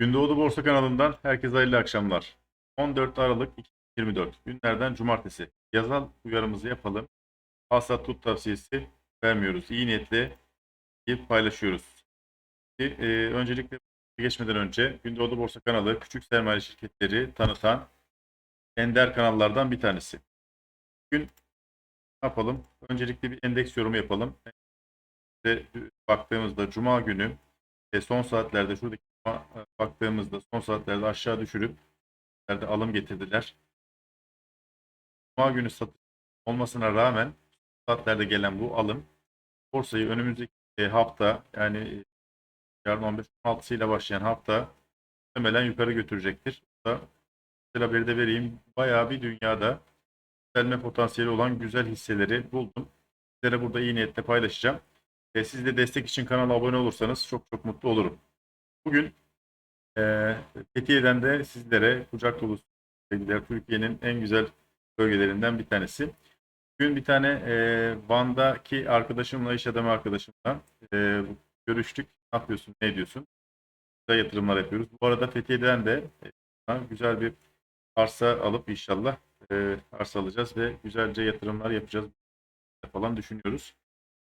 Gündoğdu Borsa kanalından herkese hayırlı akşamlar. 14 Aralık 2024 günlerden cumartesi. Yazal uyarımızı yapalım. Asla tut tavsiyesi vermiyoruz. İyi niyetle paylaşıyoruz. E, öncelikle geçmeden önce Gündoğdu Borsa kanalı küçük sermaye şirketleri tanıtan ender kanallardan bir tanesi. Bugün ne yapalım? Öncelikle bir endeks yorumu yapalım. Ve baktığımızda Cuma günü e, son saatlerde şuradaki baktığımızda son saatlerde aşağı düşürüp alım getirdiler. Cuma günü satış olmasına rağmen saatlerde gelen bu alım borsayı önümüzdeki e, hafta yani e, yarın 15 16 ile başlayan hafta muhtemelen yukarı götürecektir. Bu da güzel haberi de vereyim. Bayağı bir dünyada yükselme potansiyeli olan güzel hisseleri buldum. Sizlere burada iyi niyetle paylaşacağım. E, siz de destek için kanala abone olursanız çok çok mutlu olurum. Bugün e, Fethiye'den de sizlere kucak dolusu sevgiler. Türkiye'nin en güzel bölgelerinden bir tanesi. Bugün bir tane e, Van'daki arkadaşımla, iş adamı arkadaşımla e, görüştük. Ne yapıyorsun, ne ediyorsun? Güzel yatırımlar yapıyoruz. Bu arada Fethiye'den de e, güzel bir arsa alıp inşallah e, arsa alacağız ve güzelce yatırımlar yapacağız falan düşünüyoruz.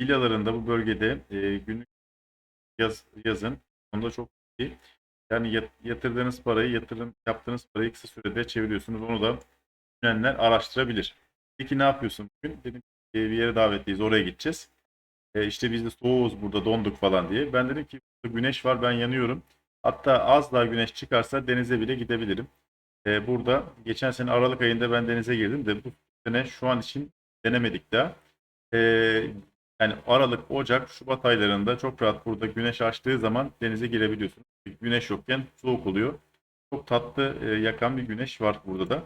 Villalarında bu bölgede e, günlük yaz, yazın onda çok iyi. Yani yat- yatırdığınız parayı, yatırım yaptığınız parayı kısa sürede çeviriyorsunuz. Onu da düşünenler araştırabilir. Peki ne yapıyorsun bugün? Dedim e, bir yere davetliyiz, oraya gideceğiz. E, işte biz de soğuğuz burada, donduk falan diye. Ben dedim ki güneş var, ben yanıyorum. Hatta az daha güneş çıkarsa denize bile gidebilirim. E, burada geçen sene Aralık ayında ben denize girdim de bu sene şu an için denemedik daha. E, yani Aralık, Ocak, Şubat aylarında çok rahat burada güneş açtığı zaman denize girebiliyorsunuz. Güneş yokken soğuk oluyor. Çok tatlı e, yakan bir güneş var burada da.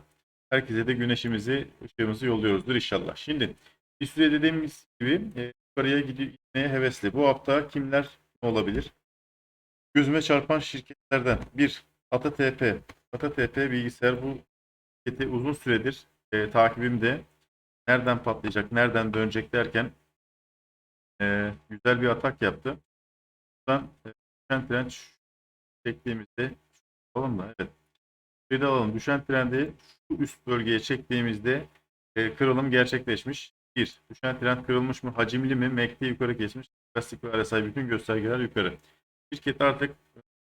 Herkese de güneşimizi, ışığımızı yolluyoruzdur inşallah. Şimdi bir süre dediğimiz gibi e, yukarıya gitmeye hevesli. Bu hafta kimler olabilir? Gözüme çarpan şirketlerden bir AtaTP. AtaTP bilgisayar bu şirketi uzun süredir e, takibimde. Nereden patlayacak, nereden dönecek derken e, güzel bir atak yaptı. Buradan e, düşen trend çektiğimizde alalım mı? Evet. De alalım. Düşen trendi şu üst bölgeye çektiğimizde e, kırılım gerçekleşmiş. Bir, düşen trend kırılmış mı? Hacimli mi? MACD yukarı geçmiş. Klasik ve RSI bütün göstergeler yukarı. Şirket artık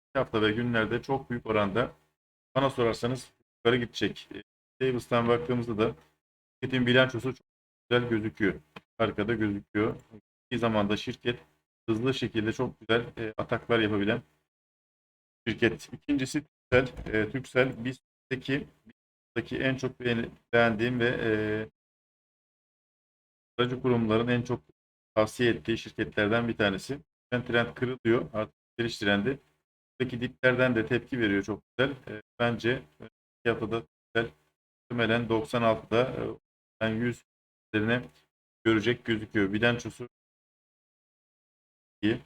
iki hafta ve günlerde çok büyük oranda bana sorarsanız yukarı gidecek. E, Tables'tan baktığımızda da şirketin bilançosu çok güzel gözüküyor. Arkada gözüküyor. Zamanda şirket hızlı şekilde çok güzel e, ataklar yapabilen şirket. İkincisi Türksel. E, Türksel BIST'teki BIST'teki en çok beğendiğim ve e, aracı kurumların en çok tavsiye ettiği şirketlerden bir tanesi. Ben trend kırılıyor. Artık geliş trendi. Buradaki diplerden de tepki veriyor çok güzel. E, bence e, haftada güzel. Muhtemelen 96'da e, ben 100 üzerine görecek gözüküyor. Bilançosu iyi.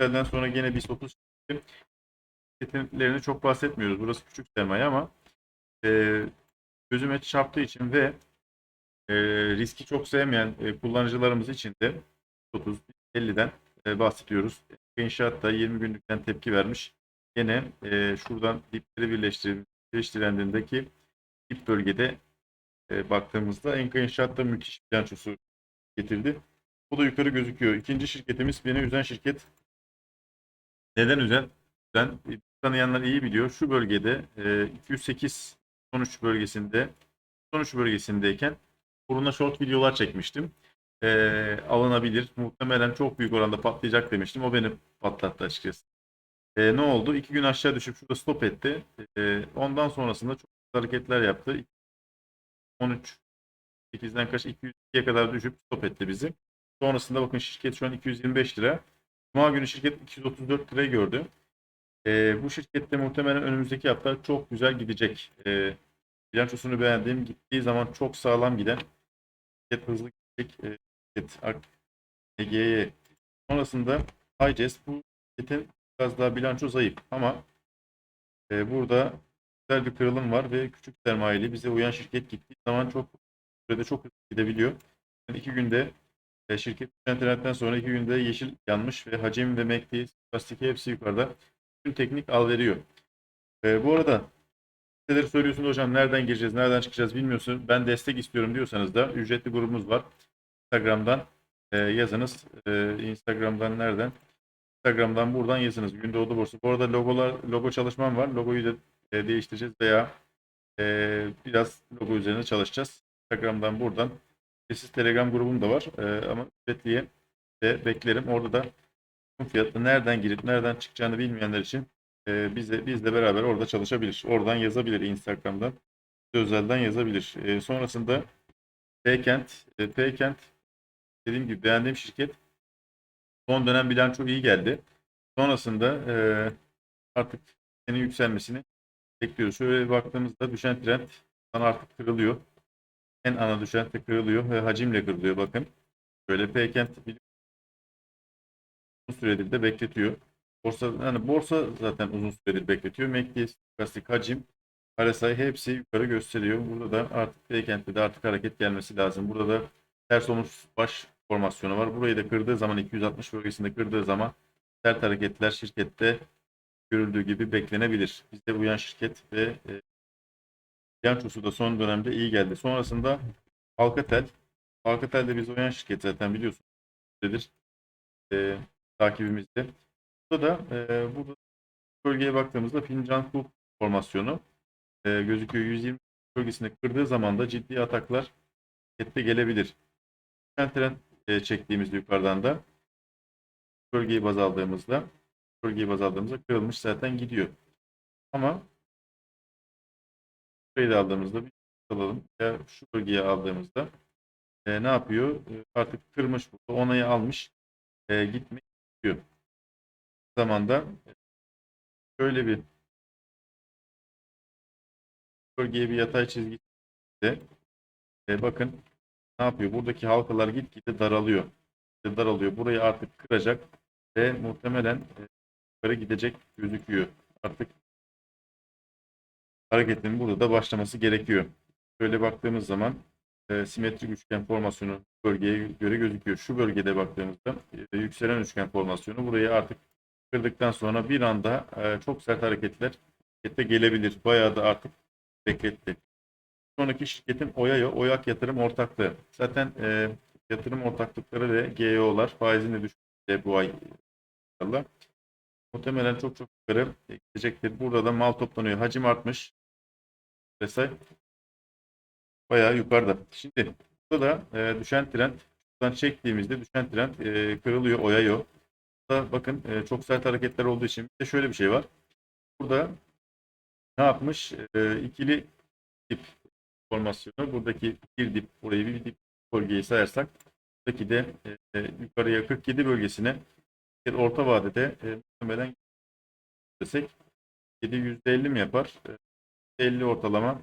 Yükselden sonra gene BIST 30 şirketlerini çok bahsetmiyoruz. Burası küçük sermaye ama e, gözüme çarptığı için ve e, riski çok sevmeyen e, kullanıcılarımız için de 30 50'den e, bahsediyoruz. İnşaatta 20 günlükten tepki vermiş. Yine e, şuradan dipleri birleştirilmiş birleştirendiğindeki dip bölgede e, baktığımızda Enka İnşaat'ta müthiş bilançosu getirdi. Bu da yukarı gözüküyor. İkinci şirketimiz beni üzen şirket. Neden üzen? E, tanıyanlar iyi biliyor. Şu bölgede e, 208 13 bölgesinde 13 bölgesindeyken buruna short videolar çekmiştim. E, alınabilir. Muhtemelen çok büyük oranda patlayacak demiştim. O beni patlattı açıkçası. E, ne oldu? İki gün aşağı düşüp şurada stop etti. E, ondan sonrasında çok hareketler yaptı. 13 8'den kaç 202'ye kadar düşüp stop etti bizi. Sonrasında bakın şirket şu an 225 lira. Cuma günü şirket 234 lirayı gördü. E, bu şirkette muhtemelen önümüzdeki hafta çok güzel gidecek. E, bilançosunu beğendiğim, gittiği zaman çok sağlam giden şirket hızlı gidecek e, şirket EG'ye. Sonrasında ICES bu şirketin biraz daha bilanço zayıf ama e, burada güzel bir kırılım var ve küçük sermayeli bize uyan şirket gittiği zaman çok sürede çok hızlı gidebiliyor. Yani iki günde şirket trendten sonra iki günde yeşil yanmış ve hacim ve MACD, plastik hepsi yukarıda. Tüm teknik al veriyor. Ee, bu arada siteleri söylüyorsunuz hocam nereden gireceğiz, nereden çıkacağız bilmiyorsun. Ben destek istiyorum diyorsanız da ücretli grubumuz var. Instagram'dan e, yazınız. E, Instagram'dan nereden? Instagram'dan buradan yazınız. Gündoğdu Borsa. Bu arada logolar, logo çalışmam var. Logoyu da e, değiştireceğiz veya e, biraz logo üzerine çalışacağız. Instagram'dan buradan. Sessiz Telegram grubum da var. E, ama ücretliye de beklerim. Orada da fiyatı nereden girip nereden çıkacağını bilmeyenler için e, bize bizle beraber orada çalışabilir. Oradan yazabilir Instagram'dan. Özelden yazabilir. E, sonrasında Paykent, e, Paykent dediğim gibi beğendiğim şirket. Son dönem bilanço iyi geldi. Sonrasında e, artık senin yükselmesini bekliyoruz. Şöyle baktığımızda düşen trend artık kırılıyor. En ana düşen kırılıyor ve hacimle kırılıyor bakın. Böyle Paykent uzun süredir de bekletiyor. Borsa yani borsa zaten uzun süredir bekletiyor. MACD, stokastik hacim, RSI hepsi yukarı gösteriyor. Burada da artık Paykent'te de artık hareket gelmesi lazım. Burada da ters omuz baş formasyonu var. Burayı da kırdığı zaman 260 bölgesinde kırdığı zaman sert hareketler şirkette görüldüğü gibi beklenebilir. Bizde uyan şirket ve e, bilançosu da son dönemde iyi geldi. Sonrasında Alcatel. Alcatel de biz uyan şirket zaten biliyorsunuz. Nedir? E, takibimizde. Burada da e, burada bölgeye baktığımızda fincan kulp formasyonu e, gözüküyor. 120 bölgesinde kırdığı zaman da ciddi ataklar şirkette gelebilir. Trend e, çektiğimizde yukarıdan da bölgeyi baz aldığımızda bölgeyi baz aldığımızda kırılmış zaten gidiyor. Ama burayı da aldığımızda bir alalım. Ya şu bölgeyi aldığımızda e, ne yapıyor? E, artık kırmış burada. Onayı almış. E, gitmek istiyor. Bu zamanda e, şöyle bir bölgeye bir yatay çizgi de e, bakın ne yapıyor? Buradaki halkalar gitgide daralıyor. Daralıyor. Burayı artık kıracak ve muhtemelen e, yukarı gidecek gözüküyor. Artık hareketin burada da başlaması gerekiyor. Şöyle baktığımız zaman e, simetrik üçgen formasyonu bölgeye göre gözüküyor. Şu bölgede baktığımızda e, yükselen üçgen formasyonu burayı artık kırdıktan sonra bir anda e, çok sert hareketler şirkette gelebilir. Bayağı da artık bekletti. Sonraki şirketin Oyayo, Oyak Yatırım Ortaklığı. Zaten e, yatırım ortaklıkları ve GEO'lar faizini düşürüyor bu ay inşallah. Muhtemelen çok çok yukarı gidecektir. Burada da mal toplanıyor. Hacim artmış. Vesaire. Bayağı yukarıda. Şimdi burada da e, düşen trend şuradan çektiğimizde düşen trend e, kırılıyor. Oyayo. Burada bakın e, çok sert hareketler olduğu için bir de şöyle bir şey var. Burada ne yapmış? E, ikili dip formasyonu. Buradaki bir dip, burayı bir dip bölgeyi sayarsak buradaki de e, e, yukarıya 47 bölgesine bir orta vadede e, muhtemelen desek 7 %50 mi yapar? E, 50 ortalama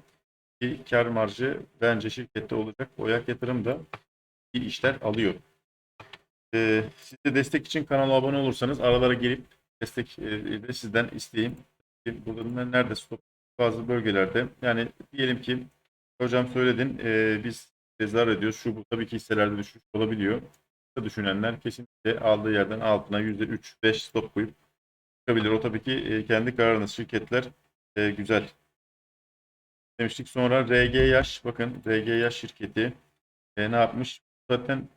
bir kar marjı bence şirkette olacak. Oyak yatırım da iyi işler alıyor. E, siz de destek için kanala abone olursanız aralara gelip destek e, de sizden isteyeyim. Burada nerede stop bazı bölgelerde yani diyelim ki hocam söyledin e, biz zarar ediyoruz. Şu bu tabii ki hisselerde düşüş olabiliyor. Düşünenler kesinlikle aldığı yerden altına %3-5 stop koyup çıkabilir. O tabii ki e, kendi kararınız. Şirketler e, güzel. Demiştik sonra RG Yaş. Bakın RG Yaş şirketi e, ne yapmış? Zaten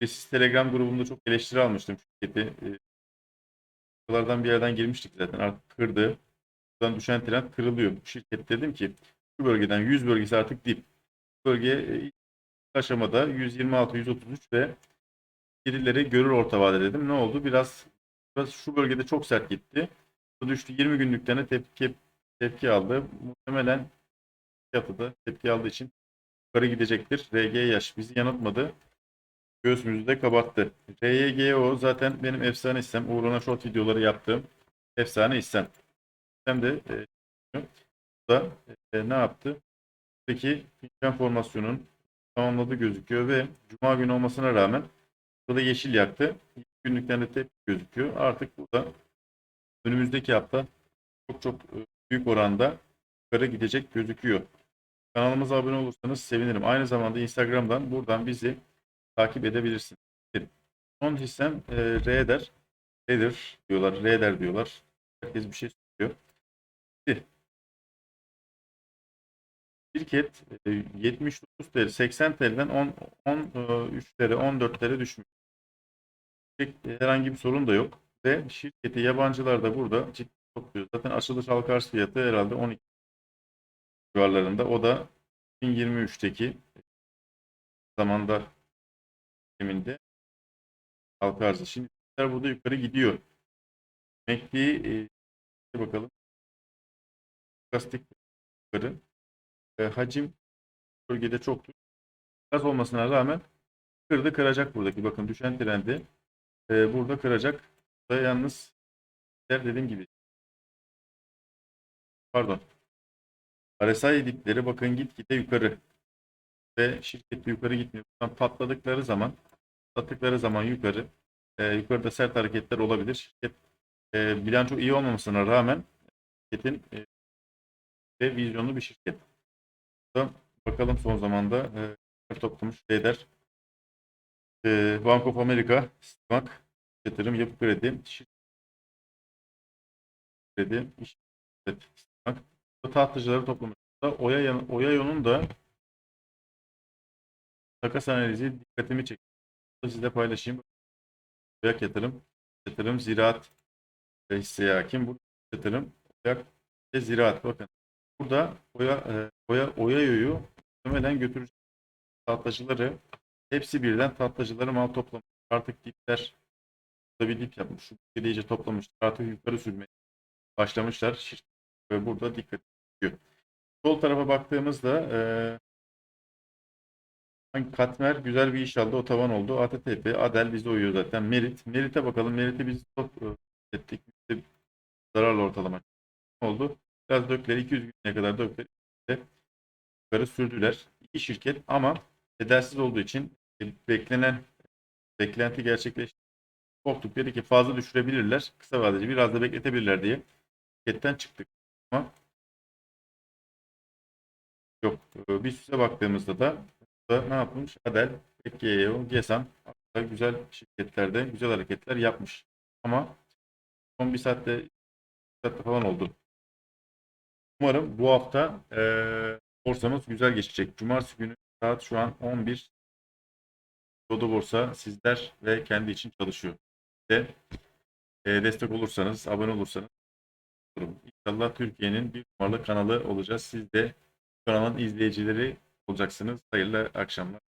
e, siz Telegram grubunda çok eleştiri almıştım şirketi. E, bir yerden girmiştik zaten. Artık kırdı. Buradan düşen trend kırılıyor. Bu şirket dedim ki şu bölgeden 100 bölgesi artık dip. Bölge e, aşamada 126, 133 ve gerileri görür orta vade dedim. Ne oldu? Biraz, biraz şu bölgede çok sert gitti. Düştü 20 günlükten tepki tepki aldı. Muhtemelen fiyatı tepki aldığı için yukarı gidecektir. RG yaş bizi yanıltmadı. Göğsümüzü de kabarttı. RYGO zaten benim efsane istem. Uğruna short videoları yaptığım efsane istem. Hem de e, da e, ne yaptı? Peki fincan formasyonun tamamladığı gözüküyor ve cuma günü olmasına rağmen burada yeşil yaktı. Günlükten de tepki gözüküyor. Artık burada önümüzdeki hafta çok çok e, büyük oranda yukarı gidecek gözüküyor. Kanalımıza abone olursanız sevinirim. Aynı zamanda Instagram'dan buradan bizi takip edebilirsiniz. Son hissem e, R'der. R'der diyorlar. R'der diyorlar. Herkes bir şey diyor. Şimdi, Şirket e, 79 TL, 80 TL'den 10, 13'lere, 14'lere düşmüş. Pek e, herhangi bir sorun da yok. Ve şirketi yabancılar da burada ciddi topluyor. Zaten açılış halka arz fiyatı herhalde 12 civarlarında. O da 2023'teki zamanda deminde halka arzı. Şimdi burada yukarı gidiyor. Emekli e, bakalım. Plastik yukarı. E, hacim bölgede çoktur. Az olmasına rağmen kırdı kıracak buradaki. Bakın düşen trendi e, burada kıracak. Da yalnız dediğim gibi pardon RSI dipleri bakın gitgide yukarı ve şirket yukarı gitmiyor. Buradan patladıkları zaman patladıkları zaman yukarı e, yukarıda sert hareketler olabilir. Şirket e, bilanço iyi olmamasına rağmen şirketin e, ve vizyonlu bir şirket. Bakalım son zamanda e, toplamış lider e, Bank of America, Bank, Yatırım, Yapı Kredi, Şirket Kredi, İş, evet, Toplamış. Burada Oya, Oya yolun da takas analizi dikkatimi çekti. Sizle paylaşayım. Oyak yatırım, yatırım, ziraat ve hisseye hakim. Bu yatırım, oyak ve ziraat. Bakın burada Oya, e, Oya, Oyayo'yu muhtemelen götürecek tahtacıları hepsi birden tahtacıları mal toplamış. Artık dipler burada bir dip yapmış. Şu iyice toplamışlar. Artık yukarı sürmeye başlamışlar. Şirket ve burada dikkat ediyor. Sol tarafa baktığımızda Hangi Katmer güzel bir iş aldı. O tavan oldu. ATTP, Adel bize uyuyor zaten. Merit. Merit'e bakalım. Merit'i biz e, ettik. De zararlı ortalama oldu. Biraz dökler. 200 güne kadar dökler. İşte Yukarı sürdüler. İki şirket ama edersiz olduğu için e, beklenen beklenti gerçekleşti. Korktuk dedi ki fazla düşürebilirler. Kısa vadeci biraz da bekletebilirler diye şirketten çıktık. Ama yok. E, Bir süse baktığımızda da da ne yapmış? Adel, Ekyeyo, Gesan aslında güzel şirketlerde güzel hareketler yapmış. Ama son bir saatte, bir saatte falan oldu. Umarım bu hafta eee borsamız güzel geçecek. Cumartesi günü saat şu an 11. Dodo Borsa sizler ve kendi için çalışıyor. Ve eee, destek olursanız, abone olursanız olurum. İnşallah Türkiye'nin bir numaralı kanalı olacağız. Siz de kanalın izleyicileri olacaksınız. Hayırlı akşamlar.